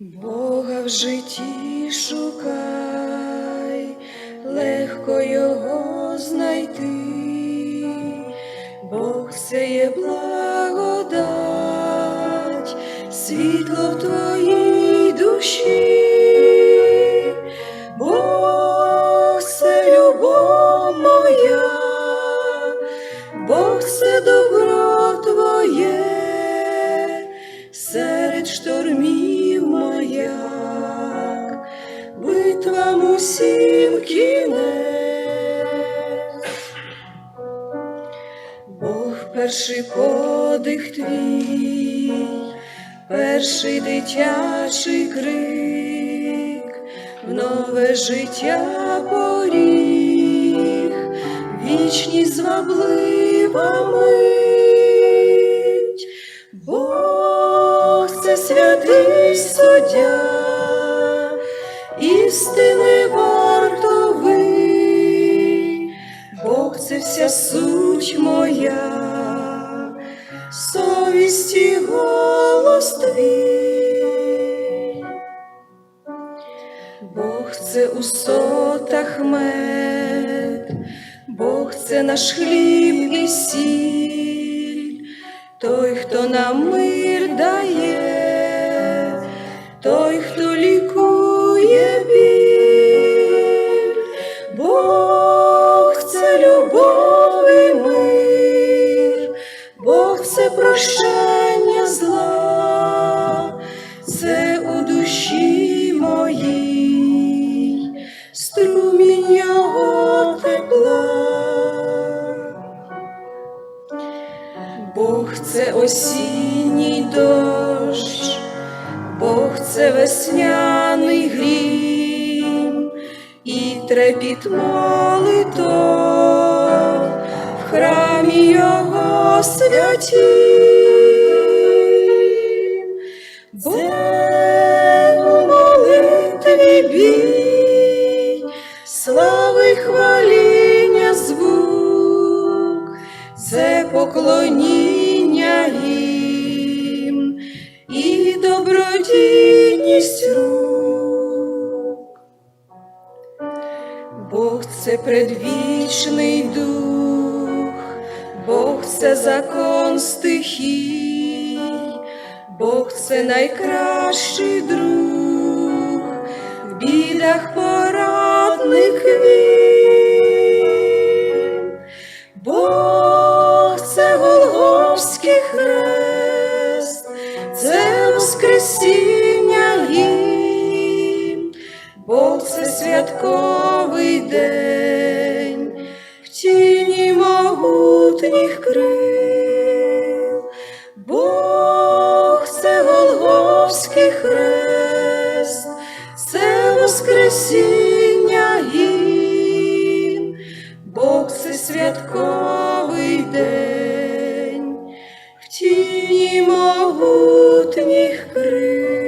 Бога в житті шукай, легко його знайти, Бог це є благодать, світло в твоїй душі, усім кінець. Бог перший подих твій, перший дитячий крик, в нове життя поріг, вічність зваблива мить. Бог це святий суддя, істини вартовий, Бог це вся суть моя, совісті голос твій. Бог це у сотах мед, Бог це наш хліб і сіль, той, хто нам мир дає, той, хто це прощення зла, це у душі моїй, струмінь його тепла. Бог це осінній дощ, Бог це весняний грім і трепіт молитов Його святім. У молитві бій, слави хваління звук, це поклоніння гімн і добродійність рук. Бог це предвічний дух, Бог це закон стихій, Бог це найкращий друг, в бідах порадник він. Бог це Голгофський хрест, це Воскресіння гімн, Бог це святковий могутніх крил, Бог це Голговський хрест, це Воскресіння Гін, Бог це святковий день. В тіні могутніх крил.